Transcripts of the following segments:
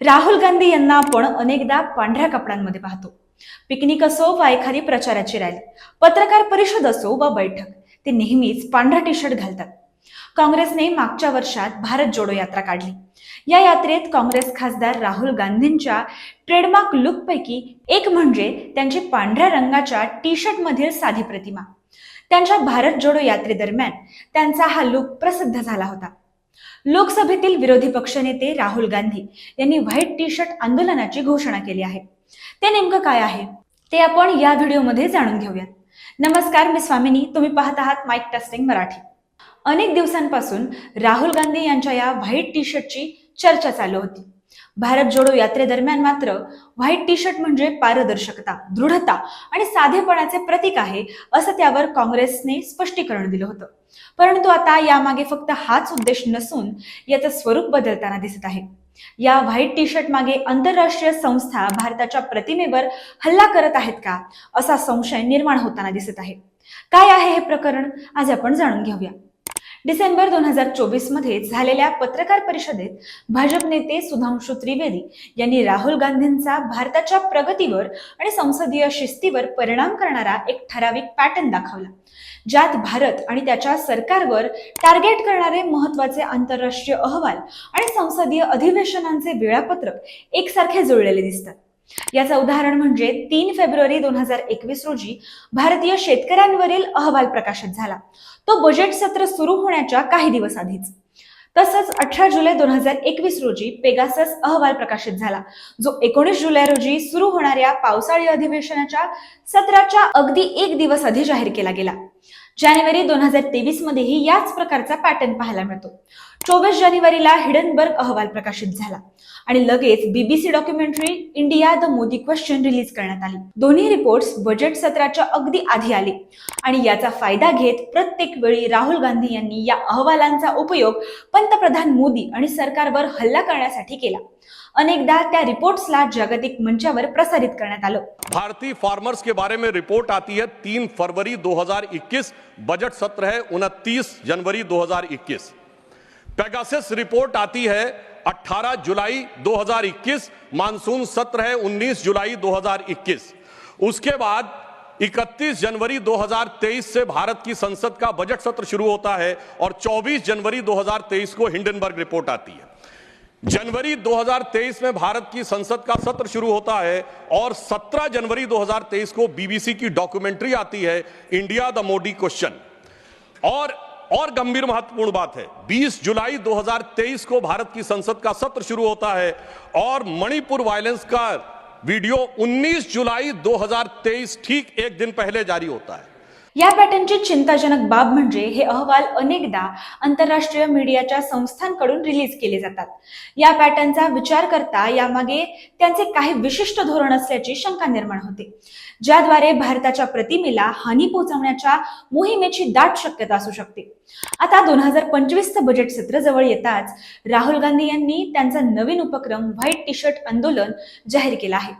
राहुल गांधी यांना आपण अनेकदा पांढऱ्या कपड्यांमध्ये पाहतो. पिकनिक असो वा एखादी प्रचाराची रॅली पत्रकार परिषद असो वा बैठक ते नेहमीच पांढरा टी शर्ट घालतात. काँग्रेसने मागच्या वर्षात भारत जोडो यात्रा काढली. या यात्रेत काँग्रेस खासदार राहुल गांधींच्या ट्रेडमार्क लुकपैकी एक म्हणजे त्यांची पांढऱ्या रंगाच्या टी शर्ट मधील साधी प्रतिमा. त्यांच्या भारत जोडो यात्रेदरम्यान त्यांचा हा लुक प्रसिद्ध झाला होता. लोकसभेतील विरोधी पक्षनेते राहुल गांधी यांनी व्हाईट टी शर्ट आंदोलनाची घोषणा केली आहे. ते नेमकं काय आहे? ते आपण या व्हिडिओमध्ये जाणून घेऊयात. नमस्कार मी स्वामिनी. तुम्ही पाहत आहात माईक टेस्टिंग मराठी. अनेक दिवसांपासून राहुल गांधी यांच्या या व्हाईट टी शर्टची चर्चा चालू होती. भारत जोडो यात्रेदरम्यान मात्र व्हाईट टी शर्ट म्हणजे पारदर्शकता दृढता आणि साधेपणाचे प्रतीक आहे असं त्यावर काँग्रेसने स्पष्टीकरण दिलं होतं. परंतु आता यामागे फक्त हाच उद्देश नसून याचं स्वरूप बदलताना दिसत आहे. या व्हाईट टी शर्ट मागे आंतरराष्ट्रीय संस्था भारताच्या प्रतिमेवर हल्ला करत आहेत का असा संशय निर्माण होताना दिसत आहे. काय आहे हे प्रकरण आज आपण जाणून घेऊया. डिसेंबर दोन हजार चोवीसमध्ये झालेल्या पत्रकार परिषदेत भाजप नेते सुधांशु त्रिवेदी यांनी राहुल गांधींचा भारताच्या प्रगतीवर आणि संसदीय शिस्तीवर परिणाम करणारा एक ठराविक पॅटर्न दाखवला ज्यात भारत आणि त्याच्या सरकारवर टार्गेट करणारे महत्त्वाचे आंतरराष्ट्रीय अहवाल आणि संसदीय अधिवेशनांचे वेळापत्रक एकसारखे जुळलेले दिसतात. याचं उदाहरण म्हणजे तीन फेब्रुवारी दोन हजार एकवीस रोजी भारतीय शेतकऱ्यांवरील अहवाल प्रकाशित झाला. तो बजेट सत्र सुरू होण्याच्या काही दिवस आधीच. तसंच अठरा जुलै दोन हजार एकवीस रोजी पेगासस अहवाल प्रकाशित झाला जो एकोणीस जुलै रोजी सुरू होणाऱ्या पावसाळी अधिवेशनाच्या सत्राच्या अगदी एक दिवस आधी जाहीर केला गेला. जानेवारी दोन हजार तेवीस मध्येही याच प्रकारचा पॅटर्न पाहायला मिळतो. चोवीस जानेवारीला हिडनबर्ग अहवाल प्रकाशित झाला आणि लगेच BBC documentary India the Modi question release करण्यात आली. दोन्ही रिपोर्ट्स बजेट सत्राच्या अगदी आधी आले. आणि याचा फायदा घेत प्रत्येक वेळी राहुल गांधी यांनी या अहवालांचा उपयोग पंतप्रधान मोदी आणि सरकारवर हल्ला करण्यासाठी केला. अनेकदा त्या रिपोर्ट्सला जागतिक मंचावर प्रसारित करण्यात आलं. भारतीय फार्मर्स के बारे में रिपोर्ट आती है तीन फरवरी 2021 बजट सत्र है 29 जनवरी 2021 पेगासिस रिपोर्ट आती है 18 जुलाई 2021 मानसून सत्र है 19 जुलाई 2021 उसके बाद 31 जनवरी 2023 से भारत की संसद का बजट सत्र शुरू होता है और 24 जनवरी 2023 को हिंडनबर्ग रिपोर्ट आती है। जनवरी 2023 में भारत की संसद का सत्र शुरू होता है और 17 जनवरी 2023 को बीबीसी की डॉक्यूमेंट्री आती है, इंडिया द मोदी क्वेश्चन। और और गंभीर महत्वपूर्ण बात है। 20 जुलाई 2023 को भारत की संसद का सत्र शुरू होता है और मणिपुर वायलेंस का वीडियो 19 जुलाई 2023 ठीक एक दिन पहले जारी होता है। या पॅटर्नची चिंताजनक बाब म्हणजे हे अहवाल अनेकदा आंतरराष्ट्रीय मीडियाच्या संस्थांकडून रिलीज केले जातात. या पॅटर्नचा विचार करता यामागे त्यांचे काही विशिष्ट धोरण असल्याची शंका निर्माण होते. ज्याद्वारे भारताच्या प्रतिमेला हानी पोहोचवण्याच्या मोहिमेची दाट शक्यता असू शकते. आता दोन हजार पंचवीसचं बजेट सत्र जवळ येताच राहुल गांधी यांनी त्यांचा नवीन उपक्रम व्हाईट टी शर्ट आंदोलन जाहीर केला आहे.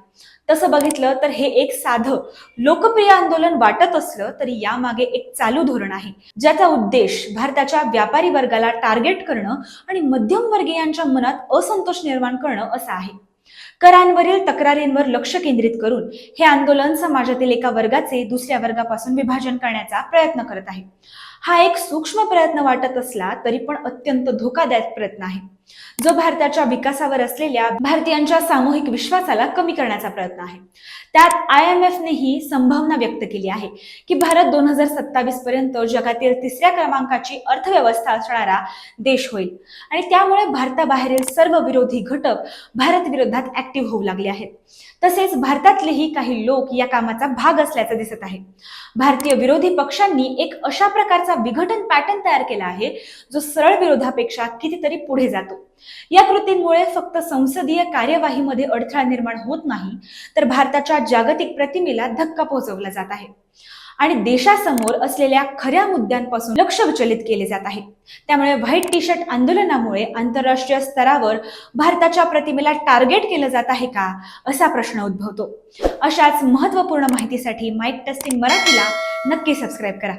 तसं बघितलं तर हे एक साधं लोकप्रिय आंदोलन वाटत असलं तरी यामागे एक चालू धोरण आहे ज्याचा उद्देश भारताच्या व्यापारी वर्गाला टार्गेट करणं आणि मध्यमवर्गीयांच्या मनात असंतोष निर्माण करणं असं आहे. करांवरील तक्रारींवर लक्ष केंद्रित करून हे आंदोलन समाजातील एका वर्गाचे दुसऱ्या वर्गापासून विभाजन करण्याचा प्रयत्न करत आहे. हा एक सूक्ष्म प्रयत्न वाटत असला तरी पण अत्यंत धोकादायक प्रयत्न आहे. जो भारताच्या विकासावर असलेल्या भारतीयांच्या सामूहिक विश्वासाला कमी करण्याचा प्रयत्न आहे. त्यात आय एम एफनेही संभावना व्यक्त केली आहे की भारत दोन हजार सत्तावीस पर्यंत जगातील तिसऱ्या क्रमांकाची अर्थव्यवस्था असणारा देश होईल. आणि त्यामुळे भारताबाहेरील सर्व विरोधी घटक भारत विरोधात ऍक्टिव्ह होऊ लागले आहेत. तसेच भारतातलेही काही लोक या कामाचा भाग असल्याचं दिसत आहे. भारतीय विरोधी पक्षांनी एक अशा प्रकारचा विघटन पॅटर्न तयार केला आहे जो सरळ विरोधापेक्षा कितीतरी पुढे जातो. या कृतींमुळे फक्त संसदीय कार्यवाहीमध्ये अडथळा निर्माण होत नाही तर भारताच्या जागतिक प्रतिमेला धक्का पोहोचवला जात आहे. आणि देशासमोर असलेल्या खऱ्या मुद्द्यांपासून लक्ष विचलित केले जात आहे. त्यामुळे व्हाईट टी शर्ट आंदोलनामुळे आंतरराष्ट्रीय स्तरावर भारताच्या प्रतिमेला टार्गेट केलं जात आहे का असा प्रश्न उद्भवतो. अशाच महत्त्वपूर्ण माहितीसाठी माईक टेस्टिंग मराठीला नक्की सबस्क्राईब करा.